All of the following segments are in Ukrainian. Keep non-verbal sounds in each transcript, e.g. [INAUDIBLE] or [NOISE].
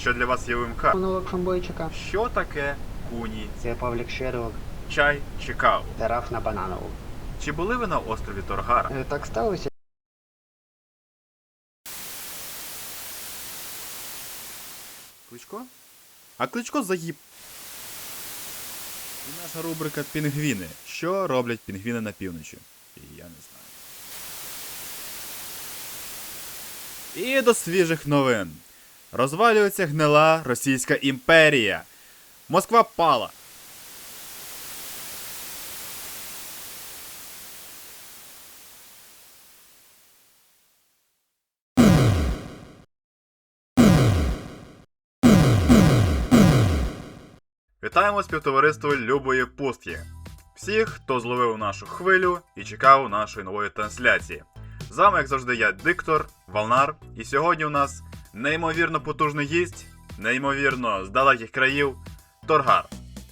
що для вас є УМК. Монолог фамбойчика. Що таке куні? Це Павлік Шерлок, Чай чи каву? Тараф на бананову. Чи були ви на острові Торгара? Е, Так сталося. Кличко? А кличко загіб. І наша рубрика Пінгвіни. Що роблять пінгвіни на півночі? Я не знаю. І до свіжих новин. Розвалюється гнила Російська імперія. Москва пала. Вітаємо співтовариство Любої Пустки. Всіх, хто зловив нашу хвилю і чекав нашої нової трансляції. З вами, як завжди, я диктор, Валнар, і сьогодні у нас неймовірно потужний гість, неймовірно з далеких країв Торгар.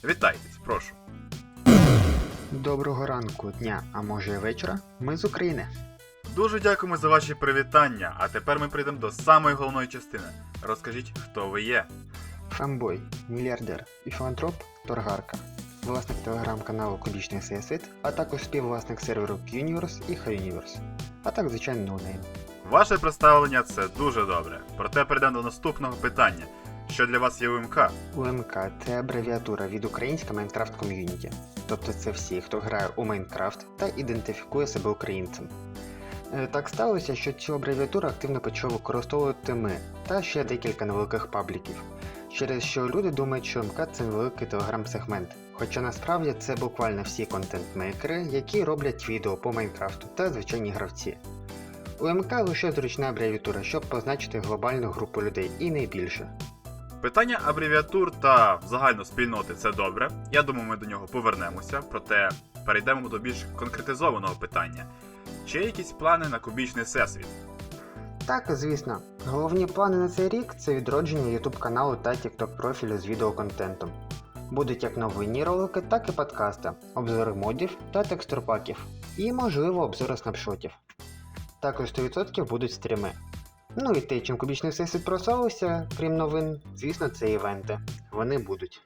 Вітайтесь, прошу. Доброго ранку, дня, а може і вечора. Ми з України. Дуже дякуємо за ваші привітання. А тепер ми прийдемо до самої головної частини. Розкажіть, хто ви є. Фембой, мільярдер і філантроп Торгарка. Власник телеграм-каналу Кубічний Всесвіт, а також співвласник серверу Quniverse і Universe. А так, звичайно, ноунейм. Ваше представлення це дуже добре. Проте перейдемо до наступного питання. Що для вас є УМК? УМК це абревіатура від Українська Майнкрафт Ком'юніті. Тобто це всі, хто грає у Майнкрафт та ідентифікує себе українцем. Е, Так сталося, що цю абревіатуру активно почали використовувати ми та ще декілька невеликих пабліків, через що люди думають, що МК це невеликий телеграм-сегмент. Хоча насправді це буквально всі контент-мейкери, які роблять відео по Майнкрафту та звичайні гравці. У МК лише зручна абревіатура, щоб позначити глобальну групу людей і не більше. Питання абревіатур та загально спільноти це добре. Я думаю, ми до нього повернемося, проте перейдемо до більш конкретизованого питання. Чи є якісь плани на кубічний всесвіт? Так, звісно. Головні плани на цей рік це відродження YouTube каналу та TikTok профілю з відеоконтентом. Будуть як новинні ролики, так і подкасти, обзори модів та текстурпаків, і, можливо, обзори снапшотів. Також 100% будуть стріми. Ну і те, чим кубічний всесвіт просовувався, крім новин, звісно, це івенти. Вони будуть.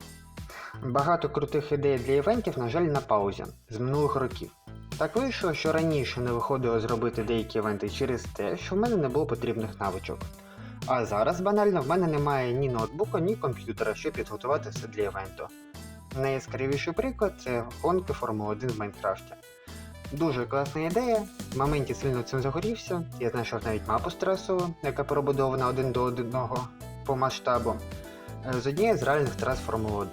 Багато крутих ідей для івентів, на жаль, на паузі з минулих років. Так вийшло, що раніше не виходило зробити деякі івенти через те, що в мене не було потрібних навичок. А зараз банально в мене немає ні ноутбука, ні комп'ютера, щоб підготувати все для івенту. Найяскравіший приклад це гонки Формули 1 в Майнкрафті. Дуже класна ідея, в моменті сильно цим загорівся, я знайшов навіть мапу стресову, яка перебудована один до одного по масштабу, е, з однієї з реальних трас Формули 1.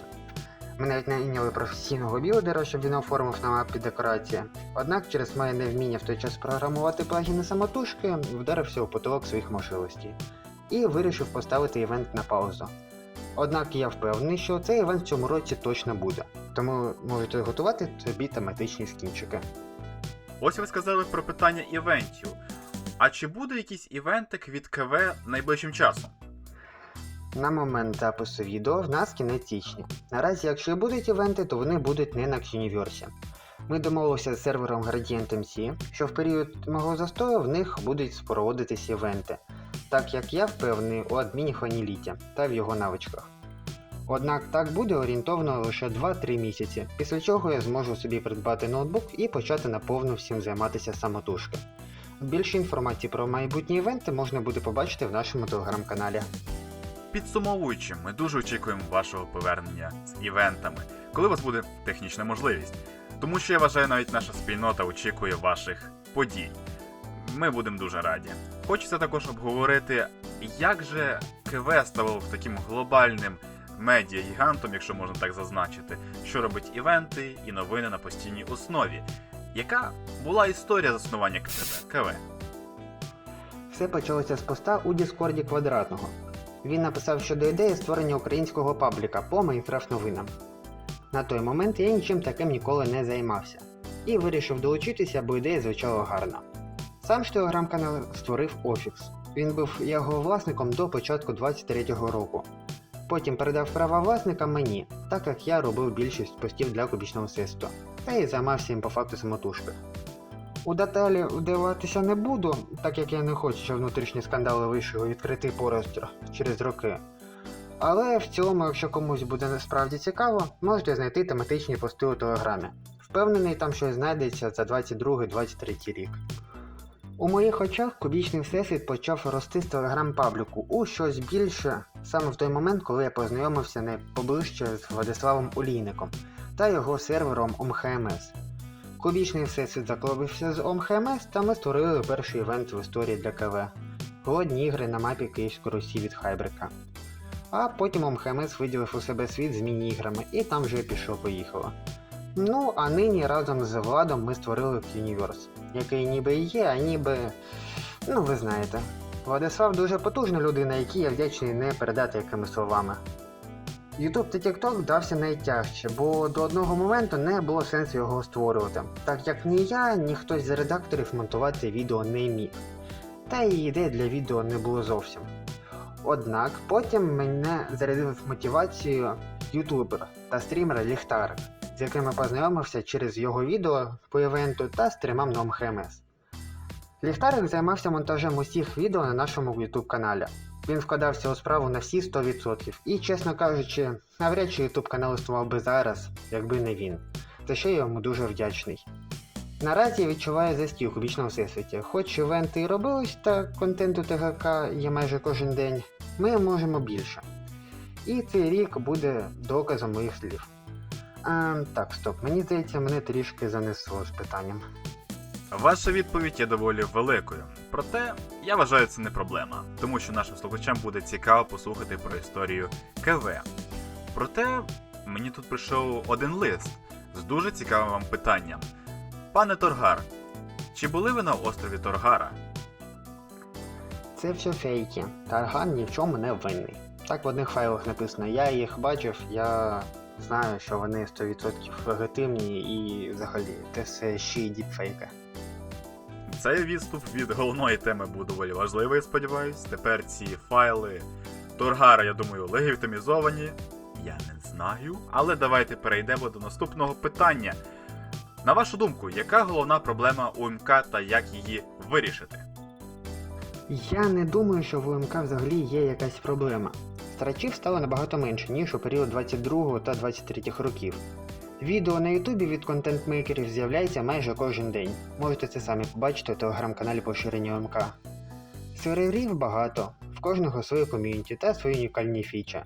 Ми навіть найняли професійного білдера, щоб він оформив на мапі декорації. Однак через моє невміння в той час програмувати плагіни самотужки вдарився у потолок своїх можливостей і вирішив поставити івент на паузу. Однак я впевнений, що цей івент в цьому році точно буде, тому можете готувати собі тематичні скінчики. Ось ви сказали про питання івентів. А чи буде якийсь івентик від КВ найближчим часом? На момент запису відео в нас кінець січня. Наразі, якщо і будуть івенти, то вони будуть не на Quniverse. Ми домовилися з сервером Gradient MC, що в період мого застою в них будуть проводитись івенти, так як я впевнений у адміні Хваніліті та в його навичках. Однак так буде орієнтовно лише 2-3 місяці, після чого я зможу собі придбати ноутбук і почати наповну всім займатися самотужки. Більше інформації про майбутні івенти можна буде побачити в нашому телеграм-каналі. Підсумовуючи, ми дуже очікуємо вашого повернення з івентами, коли у вас буде технічна можливість. Тому що я вважаю, навіть наша спільнота очікує ваших подій. Ми будемо дуже раді. Хочеться також обговорити, як же КВ стало таким глобальним медіа-гігантом, якщо можна так зазначити, що робить івенти і новини на постійній основі. Яка була історія заснування КТБ КВ? Все почалося з поста у Діскорді квадратного. Він написав щодо ідеї створення українського пабліка по Майнкрафт новинам. На той момент я нічим таким ніколи не займався і вирішив долучитися, бо ідея звучала гарно. Сам ж телеграм-канал створив Офікс. Він був його власником до початку 23-го року. Потім передав права власника мені, так як я робив більшість постів для кубічного свисту, та й займався їм по факту самотужки. У деталі вдаватися не буду, так як я не хочу, щоб внутрішні скандали вийшли у відкритий простір через роки. Але в цілому, якщо комусь буде насправді цікаво, можете знайти тематичні пости у телеграмі. Впевнений, там щось знайдеться за 22-23 рік. У моїх очах кубічний всесвіт почав рости з телеграм-пабліку у щось більше саме в той момент, коли я познайомився не поближче з Владиславом Олійником та його сервером ОМХМС. Кубічний всесвіт закловився з ОМХМС, та ми створили перший івент в історії для КВ Голодні ігри на мапі Київської Русі від Хайбрика. А потім ОМХМС виділив у себе світ з міні-іграми, і там вже пішло-поїхало. Ну, а нині разом з Владом ми створили Universe, який ніби є, а ніби. Ну, ви знаєте. Владислав дуже потужна людина, якій я вдячний не передати якими словами. YouTube та TikTok дався найтяжче, бо до одного моменту не було сенсу його створювати, так як ні я, ні хтось з редакторів монтувати відео не міг. Та і ідей для відео не було зовсім. Однак потім мене зарядив мотивацією ютубер та стрімер Ліхтарик, з яким я познайомився через його відео по івенту та стрімам на МХМС. Ліхтарик займався монтажем усіх відео на нашому YouTube каналі. Він вкладався у справу на всі 100%. І, чесно кажучи, навряд чи YouTube канал існував би зараз, якби не він. За що я йому дуже вдячний. Наразі я відчуваю застій у кубічному всесвіті. Хоч івенти і робились, та контенту ТГК є майже кожен день, ми можемо більше. І цей рік буде доказом моїх слів. А, так, стоп, мені здається, мене трішки занесло з питанням. Ваша відповідь є доволі великою. Проте я вважаю це не проблема, тому що нашим слухачам буде цікаво послухати про історію КВ. Проте мені тут прийшов один лист з дуже цікавим вам питанням. Пане Торгар, чи були ви на острові Торгара? Це все фейки. Тарган ні в чому не винний. Так в одних файлах написано, я їх бачив, я знаю, що вони 100% легітимні і взагалі це все ще й діпфейки. Цей відступ від головної теми був доволі важливий, сподіваюсь. Тепер ці файли Торгара, я думаю, легітимізовані. Я не знаю. Але давайте перейдемо до наступного питання. На вашу думку, яка головна проблема УМК та як її вирішити? Я не думаю, що в УМК взагалі є якась проблема. Страчів стало набагато менше, ніж у період 22 та 23 років. Відео на Ютубі від контент-мейкерів з'являється майже кожен день. Можете це самі побачити у телеграм-каналі поширення ОМК. Серверів багато, в кожного своє ком'юніті та свої унікальні фічі.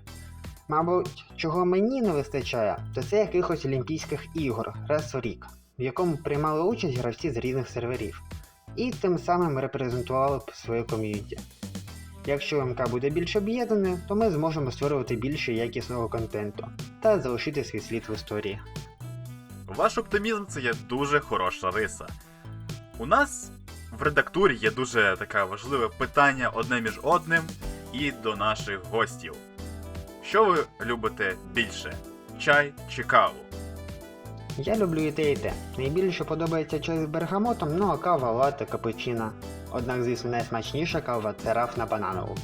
Мабуть, чого мені не вистачає, то це якихось Олімпійських ігор раз у рік, в якому приймали участь гравці з різних серверів, і тим самим репрезентували б своє ком'юніті. Якщо МК буде більш об'єднане, то ми зможемо створювати більше якісного контенту та залишити свій слід в історії. Ваш оптимізм це є дуже хороша риса. У нас в редактурі є дуже таке важливе питання одне між одним і до наших гостів. Що ви любите більше? Чай чи каву? Я люблю і те, і те. Найбільше подобається чай з бергамотом, ну а кава лате, капучино. Однак, звісно, найсмачніша кава це раф на бананову.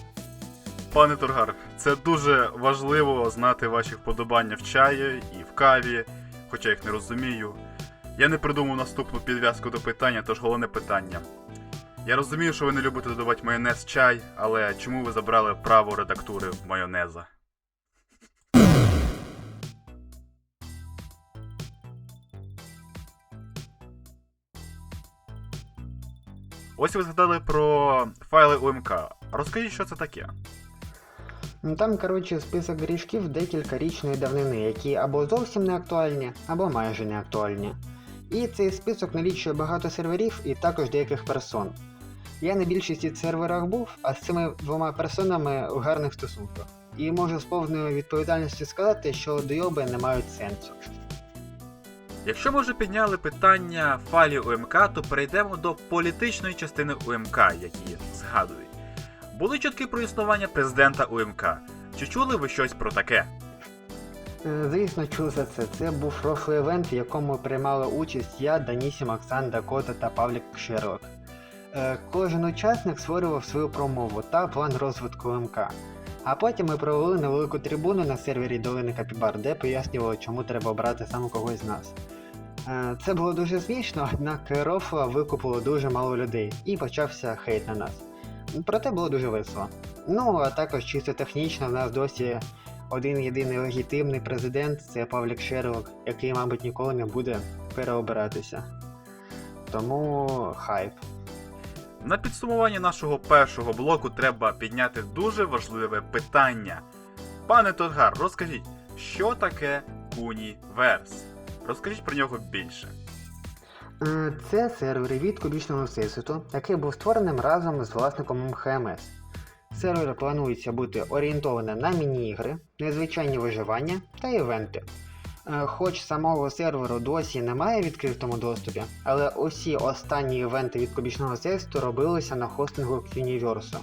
Пане Тургар, це дуже важливо знати ваші вподобання в чаї і в каві, хоча їх не розумію. Я не придумав наступну підв'язку до питання, тож головне питання. Я розумію, що ви не любите додавати майонез чай, але чому ви забрали право редактури майонеза? Ось ви згадали про файли УМК. Розкажіть, що це таке. Ну, Там, коротше, список грішків декілька річної давнини, які або зовсім не актуальні, або майже не актуальні. І цей список налічує багато серверів і також деяких персон. Я на більшості серверах був, а з цими двома персонами в гарних стосунках. І можу з повною відповідальністю сказати, що дойоби не мають сенсу. Якщо ми вже підняли питання файлів УМК, то перейдемо до політичної частини УМК, які згадують. Були чутки про існування президента УМК. Чи чули ви щось про таке? Е, Звісно, чув за це. Це був профі евент, в якому приймали участь я, Данісім, Оксан, Дакота та Павлік Шерлок. Е, Кожен учасник створював свою промову та план розвитку МК. А потім ми провели невелику трибуну на сервері Долини Капібар, де пояснювали, чому треба обрати саме когось з нас. Е, Це було дуже смішно, однак рофла викупило дуже мало людей і почався хейт на нас. Проте було дуже весело. Ну, а також чисто технічно в нас досі один єдиний легітимний президент це Павлік Шерлок, який, мабуть, ніколи не буде переобиратися. Тому хайп. На підсумування нашого першого блоку треба підняти дуже важливе питання. Пане Тодгар, розкажіть, що таке Куніверс? Розкажіть про нього більше. Е, Це сервер від кубічного всесвіту, який був створеним разом з власником МХМС. Сервер планується бути орієнтованим на міні-ігри, незвичайні виживання та івенти. Е, Хоч самого серверу досі немає в відкритому доступі, але усі останні івенти від кубічного всесвіту робилися на хостингу Qniverse.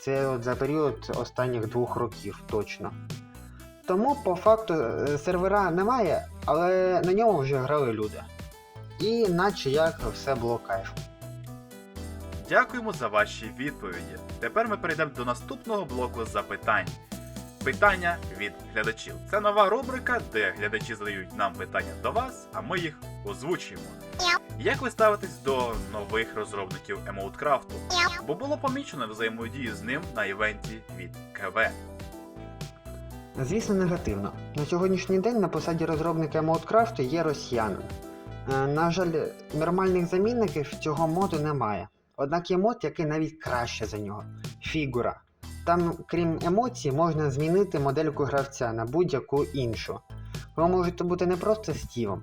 Це от за період останніх двох років точно. Тому по факту е, сервера немає, але на ньому вже грали люди. І наче як все було кайф. Дякуємо за ваші відповіді. Тепер ми перейдемо до наступного блоку запитань. Питання від глядачів. Це нова рубрика, де глядачі задають нам питання до вас, а ми їх озвучуємо. Як ви ставитесь до нових розробників емоуткрафту? Бо було помічено взаємодію з ним на івенті від КВ. Звісно, негативно. На сьогоднішній день на посаді розробника модкрафту є росіянин. Е, На жаль, нормальних замінників цього моду немає. Однак є мод, який навіть краще за нього фігура. Там, крім емоцій, можна змінити модельку гравця на будь-яку іншу. Ви можете бути не просто Стівом,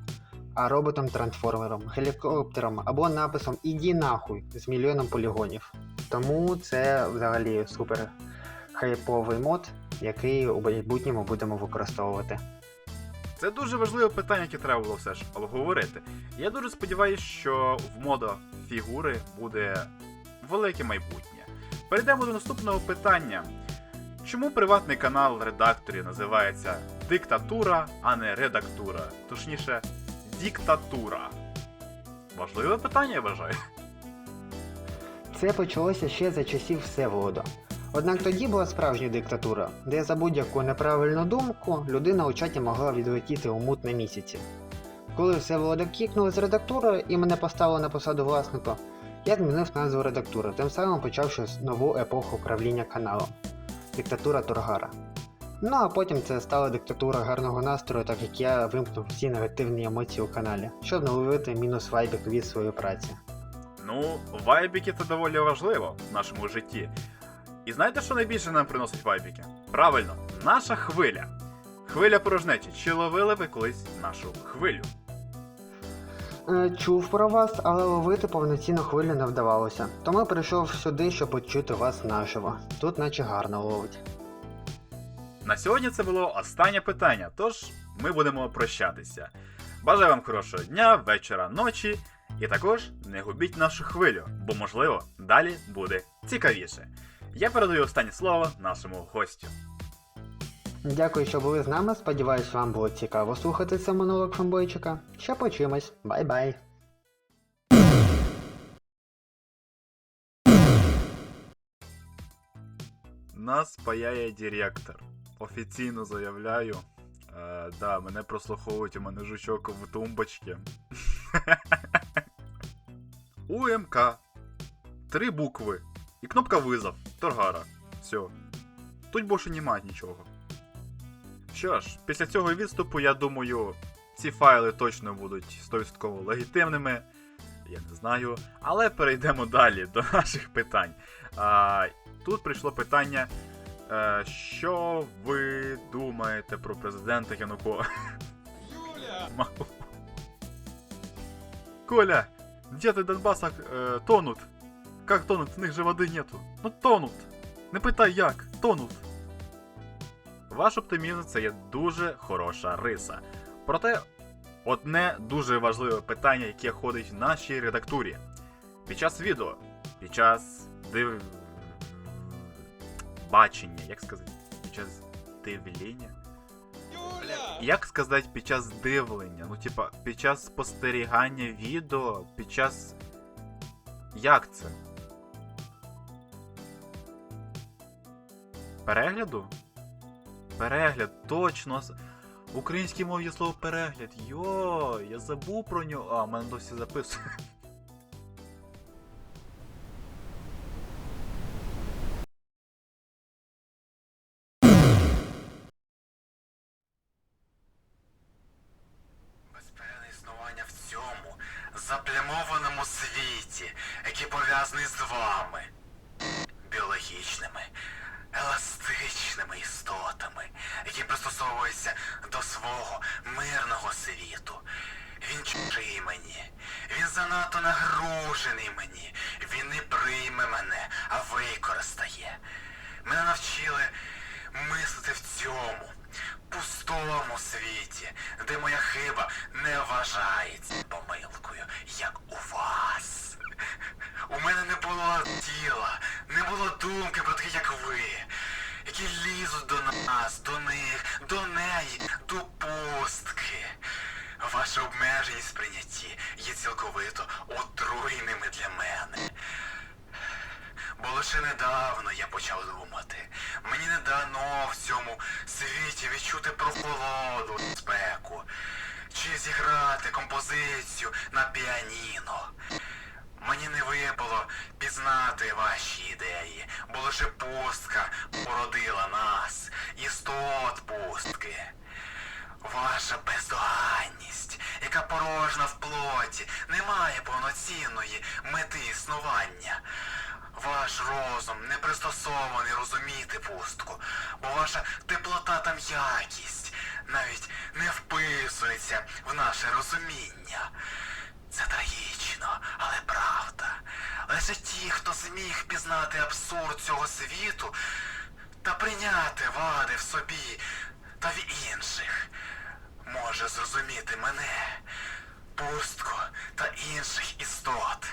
а роботом-трансформером, гелікоптером або написом Іді нахуй з мільйоном полігонів. Тому це взагалі супер хайповий мод, який у майбутньому будемо використовувати. Це дуже важливе питання, яке треба було все ж обговорити. Я дуже сподіваюся, що в модо фігури буде велике майбутнє. Перейдемо до наступного питання. Чому приватний канал редакторів називається Диктатура, а не редактура? Точніше, Діктатура. Важливе питання, я вважаю. Це почалося ще за часів Всеволода. Однак тоді була справжня диктатура, де за будь-яку неправильну думку людина у чаті могла відлетіти у мут на місяці. Коли Всеволода кікнули з редактури і мене поставили на посаду власника, я змінив назву редактури, тим самим почавши нову епоху правління каналом диктатура Тургара. Ну а потім це стала диктатура гарного настрою, так як я вимкнув всі негативні емоції у каналі, щоб не ловити мінус вайбик від своєї праці. Ну, вайбіки це доволі важливо в нашому житті. І знаєте, що найбільше нам приносить вайбіки? Правильно, наша хвиля. Хвиля порожнечі. Чи ловили ви колись нашу хвилю? Е, Чув про вас, але ловити повноцінну хвилю не вдавалося. Тому прийшов сюди, щоб почути вас наживо. Тут наче гарно ловить. На сьогодні це було останнє питання, тож ми будемо прощатися. Бажаю вам хорошого дня, вечора, ночі, і також не губіть нашу хвилю, бо можливо далі буде цікавіше. Я передаю останнє слово нашому гостю. Дякую, що були з нами. Сподіваюсь, вам було цікаво слухати цей монолог фанбойчика. Ще почуємось. Бай-бай. Нас паяє директор. Офіційно заявляю. Е, да, мене прослуховують, у мене жучок в тумбочці. [LAUGHS] УМК. Три букви. І кнопка визов. Торгара. Все. Тут більше немає нічого. Що ж, після цього відступу, я думаю, ці файли точно будуть 100% легітимними. Я не знаю. Але перейдемо далі до наших питань. А, тут прийшло питання. Е, що ви думаєте про президента Януко? [LAUGHS] Юля! Коля, дети Донбасса э, тонут. Как тонут? В них же води нету. Ну тонут. Не питай як, тонут. Ваш оптимізм це є дуже хороша риса. Проте, одне дуже важливе питання, яке ходить в нашій редактурі. Під час відео, під час див... бачення, як сказати, під час дивлення. Як сказати під час дивлення? Ну, типа, під час спостерігання відео, під час. Як це? Перегляду? перегляд, точно. В українській мові є слово перегляд. Йо, я забув про нього. А, в мене досі записує. Безперене існування в заплямованому світі, який пов'язаний з вами, біологічними, еластичними істотами, які пристосовуються до свого мирного світу. Він чужий мені, він занадто нагружений мені, він не прийме мене, а використає. Мене навчили мислити в цьому пустому світі, де моя хиба не вважається помилкою, як у вас. У мене не було тіла, не було думки про таких, як ви, які лізуть до нас, до них, до неї, до пустки. Ваша обмеженість в прийнятті є цілковито отруйними для мене. Бо лише недавно я почав думати. Мені не дано в цьому світі відчути прохолоду, спеку, чи зіграти композицію на піаніно. Мені не випало пізнати ваші ідеї, бо лише пустка породила нас, істот пустки. Ваша бездоганність, яка порожна в плоті, не має повноцінної мети існування. Ваш розум не пристосований розуміти пустку, бо ваша теплота та м'якість навіть не вписується в наше розуміння. Це трагічно, але правда. Лише ті, хто зміг пізнати абсурд цього світу та прийняти вади в собі та в інших, може зрозуміти мене, пустку та інших істот.